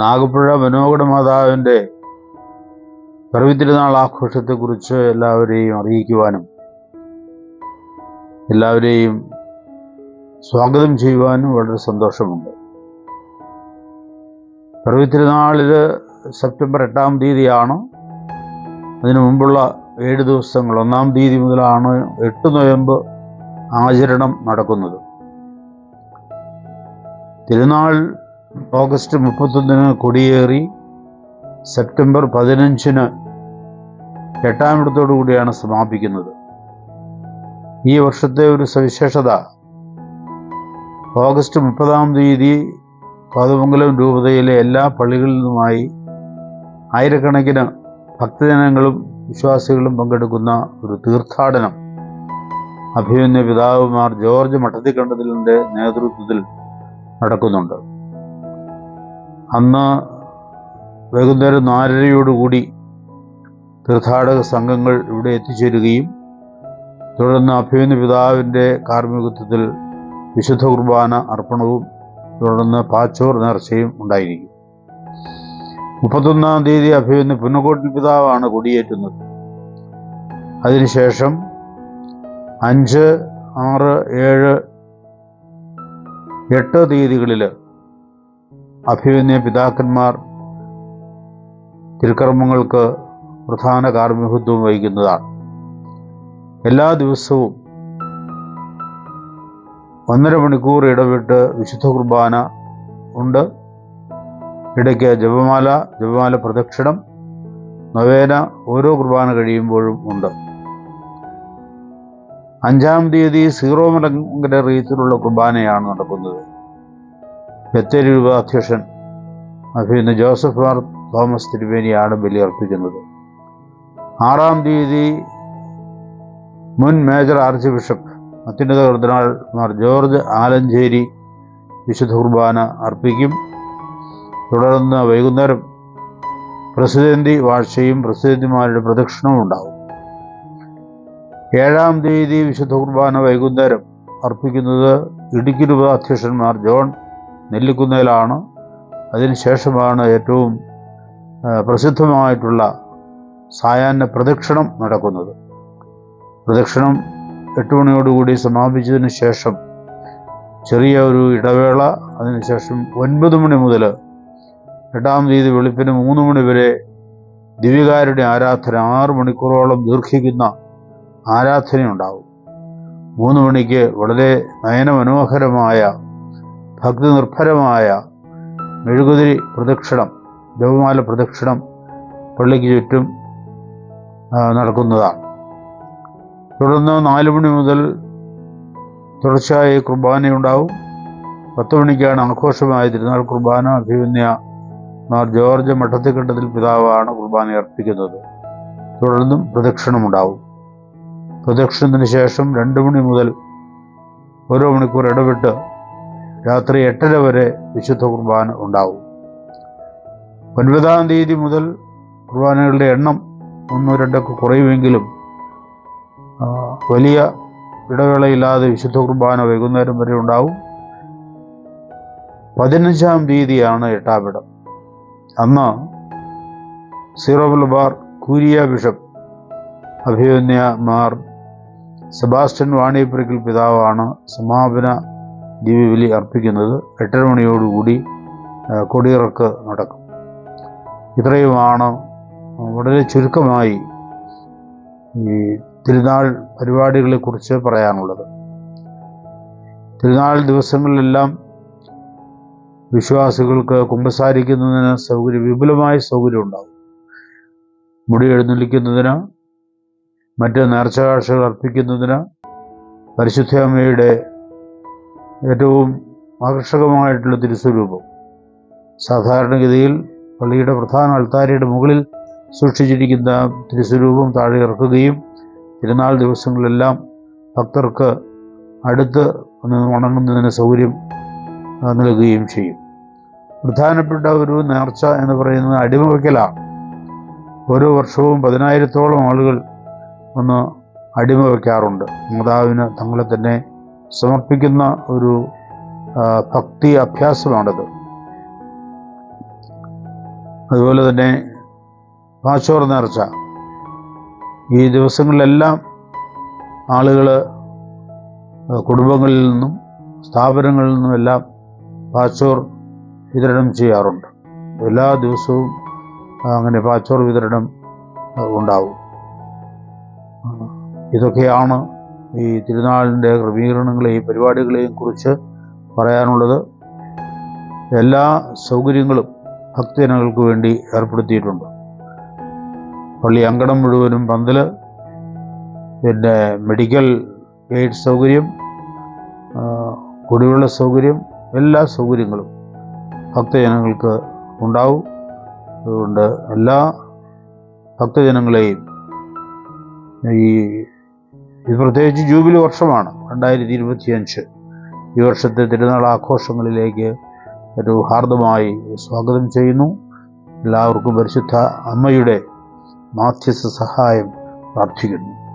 നാഗപ്പുഴ മനോഹര മാതാവിന്റെ പിറവിത്തിരുന്നാൾ ആഘോഷത്തെക്കുറിച്ച് എല്ലാവരെയും അറിയിക്കുവാനും എല്ലാവരെയും സ്വാഗതം ചെയ്യുവാനും വളരെ സന്തോഷമുണ്ട്. പിറവിത്തിരുന്നാളിൽ സെപ്റ്റംബർ എട്ടാം തീയതിയാണ്. അതിനു മുമ്പുള്ള ഏഴ് ദിവസങ്ങൾ ഒന്നാം തീയതി മുതലാണ് എട്ട് നവംബർ ആചരണം നടക്കുന്നത്. തിരുനാൾ ഓഗസ്റ്റ് മുപ്പത്തൊന്നിന് കൊടിയേറി സെപ്റ്റംബർ പതിനഞ്ചിന് എട്ടാമിടത്തോടു കൂടിയാണ് സമാപിക്കുന്നത്. ഈ വർഷത്തെ ഒരു സവിശേഷത ഓഗസ്റ്റ് മുപ്പതാം തീയതി കോതമംഗലം രൂപതയിലെ എല്ലാ പള്ളികളിൽ നിന്നുമായി ആയിരക്കണക്കിന് ഭക്തജനങ്ങളും വിശ്വാസികളും പങ്കെടുക്കുന്ന ഒരു തീർത്ഥാടനം. അഭിമന്യ പിതാവുമാർ ജോർജ് മഠത്തിക്കണ്ടതിലിന്റെ നേതൃത്വത്തിൽ നടക്കുന്നുണ്ട്. അന്ന് വൈകുന്നേരം നാലരയോടുകൂടി തീർത്ഥാടക സംഘങ്ങൾ ഇവിടെ എത്തിച്ചേരുകയും തുടർന്ന് അഭിമന്യ പിതാവിന്റെ കാർമ്മികത്വത്തിൽ വിശുദ്ധ കുർബാന അർപ്പണവും തുടർന്ന് പാച്ചോർ നേർച്ചയും ഉണ്ടായിരിക്കും. മുപ്പത്തൊന്നാം തീയതി അഭിമന്യ പുന്നക്കോട്ടിൽ പിതാവാണ് കൊടിയേറ്റുന്നത്. അതിനുശേഷം അഞ്ച് ആറ് ഏഴ് എട്ട് തീയതികളിൽ അഭിമന്യ പിതാക്കന്മാർ തിരുക്കർമ്മങ്ങൾക്ക് പ്രധാന കാർമ്മികത്വം വഹിക്കുന്നതാണ്. എല്ലാ ദിവസവും ഒന്നര മണിക്കൂർ ഇടവിട്ട് വിശുദ്ധ കുർബാന ഉണ്ട്. ഇടയ്ക്ക് ജപമാല ജപമാല പ്രദക്ഷിണം നവേന ഓരോ കുർബാന കഴിയുമ്പോഴും ഉണ്ട്. അഞ്ചാം തീയതി സീറോ മലങ്കര റീത്തിലുള്ള കുർബാനയാണ് നടക്കുന്നത്. ബത്തേരി രൂപ അധ്യക്ഷൻ അഭിന്ന് ജോസഫ് മാർ തോമസ് തിരുവേനിയാണ് ബലിയർപ്പിക്കുന്നത് ആറാം തീയതി മുൻ മേജർ ആർച്ച് ബിഷപ്പ് അത്യുന്നത കർദിനാൾ മാർ ജോർജ് ആലഞ്ചേരി വിശുദ്ധ കുർബാന അർപ്പിക്കും. തുടർന്ന് വൈകുന്നേരം പ്രസിഡന്റി വാഴ്ചയും പ്രസിഡന്റിമാരുടെ പ്രദക്ഷിണവും ഉണ്ടാകും. ഏഴാം തീയതി വിശുദ്ധ കുർബാന വൈകുന്നേരം അർപ്പിക്കുന്നത് ഇടുക്കി രൂപ അധ്യക്ഷന്മാർ ജോൺ നെല്ലിക്കുന്നേലാണ് അതിനുശേഷമാണ് ഏറ്റവും പ്രസിദ്ധമായിട്ടുള്ള സായാഹ്ന പ്രദക്ഷിണം നടക്കുന്നത്. പ്രദക്ഷിണം എട്ട് മണിയോടുകൂടി സമാപിച്ചതിന് ശേഷം ചെറിയ ഒരു ഇടവേള അതിനുശേഷം ഒൻപത് മണി മുതൽ എട്ടാം തീയതി വെളുപ്പിന് മൂന്ന് മണി വരെ ദിവ്യകാരുടെ ആരാധന ആറ് മണിക്കൂറോളം ദീർഘിക്കുന്ന ആരാധനയുണ്ടാവും മൂന്ന് മണിക്ക് വളരെ നയനമനോഹരമായ ഭക്തി നിർഭരമായ മെഴുകുതിരി പ്രദക്ഷിണം ജപമാല പ്രദക്ഷിണം പള്ളിക്ക് ചുറ്റും നടക്കുന്നതാണ്. തുടർന്ന് നാല് മണി മുതൽ തുടർച്ചയായി കുർബാനയുണ്ടാവും പത്ത് മണിക്കാണ് ആഘോഷമായ തിരുനാൾ കുർബാന. അഭിമന്യ മാർ ജോർജ് മഠത്തിക്കണ്ടത്തിൽ പിതാവാണ് കുർബാന അർപ്പിക്കുന്നത്. തുടർന്നും പ്രദക്ഷിണമുണ്ടാവും. പ്രദക്ഷിണത്തിന് ശേഷം രണ്ട് മണി മുതൽ ഓരോ മണിക്കൂർ ഇടവിട്ട് രാത്രി എട്ടര വരെ വിശുദ്ധ കുർബാന ഉണ്ടാവും. ഒൻപതാം തീയതി മുതൽ കുർബാനകളുടെ എണ്ണം ഒന്നോ രണ്ടൊക്കെ കുറയുമെങ്കിലും വലിയ ഇടവേളയില്ലാതെ വിശുദ്ധ കുർബാന വൈകുന്നേരം വരെ ഉണ്ടാവും. പതിനഞ്ചാം തീയതിയാണ് എട്ടാമിടം അന്ന് സീറോ ബാർ കൂരിയ ബിഷപ്പ് അഭിമന്യ മാർ സെബാസ്റ്റ്യൻ വാണിയപ്പുരയ്ക്കൽ പിതാവാണ് സമാപന ദിവ്യബലി അർപ്പിക്കുന്നത് എട്ടര മണിയോടുകൂടി കൊടിയിറക്ക് നടക്കും. ഇത്രയുമാണ് വളരെ ചുരുക്കമായി ഈ തിരുനാൾ പരിപാടികളെക്കുറിച്ച് പറയാനുള്ളത്. തിരുനാൾ ദിവസങ്ങളിലെല്ലാം വിശ്വാസികൾക്ക് കുമ്പസാരിക്കുന്നതിന് സൗകര്യം വിപുലമായ സൗകര്യം ഉണ്ടാകും. മുടി എഴുന്നള്ളിക്കുന്നതിന് മറ്റ് നേർച്ചകാഴ്ചകൾ അർപ്പിക്കുന്നതിന് പരിശുദ്ധ അമ്മയുടെ ഏറ്റവും ആകർഷകമായിട്ടുള്ള തിരുസ്വരൂപം. സാധാരണഗതിയിൽ പള്ളിയുടെ പ്രധാന അൾത്താരയുടെ മുകളിൽ സൂക്ഷിച്ചിരിക്കുന്ന തിരുസ്വരൂപം താഴെ ഇറക്കുകയും തിരുനാൾ ദിവസങ്ങളിലെല്ലാം ഭക്തർക്ക് അടുത്ത് ഉണങ്ങുന്നതിന് സൗകര്യം നൽകുകയും ചെയ്യും. പ്രധാനപ്പെട്ട ഒരു നേർച്ച എന്ന് പറയുന്നത് അടിമവയ്ക്കലാണ് ഓരോ വർഷവും പതിനായിരത്തോളം ആളുകൾ ഒന്ന് അടിമ വയ്ക്കാറുണ്ട്. മാതാവിന് തങ്ങളെ തന്നെ സമർപ്പിക്കുന്ന ഒരു ഭക്തി അഭ്യാസമാണിത്. അതുപോലെ തന്നെ പാച്ചോർ നേർച്ച. ഈ ദിവസങ്ങളിലെല്ലാം ആളുകൾ കുടുംബങ്ങളിൽ നിന്നും സ്ഥാപനങ്ങളിൽ നിന്നും എല്ലാം പാച്ചോർ വിതരണം ചെയ്യാറുണ്ട്. എല്ലാ ദിവസവും അങ്ങനെ പാച്ചോർ വിതരണം ഉണ്ടാവും. ഇതൊക്കെയാണ് ഈ തിരുനാളിന്റെ ക്രമീകരണങ്ങളെയും പരിപാടികളെയും കുറിച്ച് പറയാനുള്ളത് എല്ലാ സൗകര്യങ്ങളും ഭക്തജനങ്ങൾക്ക് വേണ്ടി ഏർപ്പെടുത്തിയിട്ടുണ്ട്. പള്ളി അങ്കണം മുഴുവനും പന്തൽ പിന്നെ മെഡിക്കൽ എയ്ഡ് സൗകര്യം കുടിവെള്ള സൗകര്യം എല്ലാ സൗകര്യങ്ങളും ഭക്തജനങ്ങൾക്ക് ഉണ്ടാവും. അതുകൊണ്ട് എല്ലാ ഭക്തജനങ്ങളെയും ഈ ഇത് പ്രത്യേകിച്ച് ജൂബിലി വർഷമാണ് രണ്ടായിരത്തി ഇരുപത്തിയഞ്ച് ഈ വർഷത്തെ തിരുനാൾ ആഘോഷങ്ങളിലേക്ക് ഒരു ഹാർദമായി സ്വാഗതം ചെയ്യുന്നു. എല്ലാവർക്കും പരിശുദ്ധ അമ്മയുടെ മാധ്യസ്ഥ സഹായം പ്രാർത്ഥിക്കുന്നു.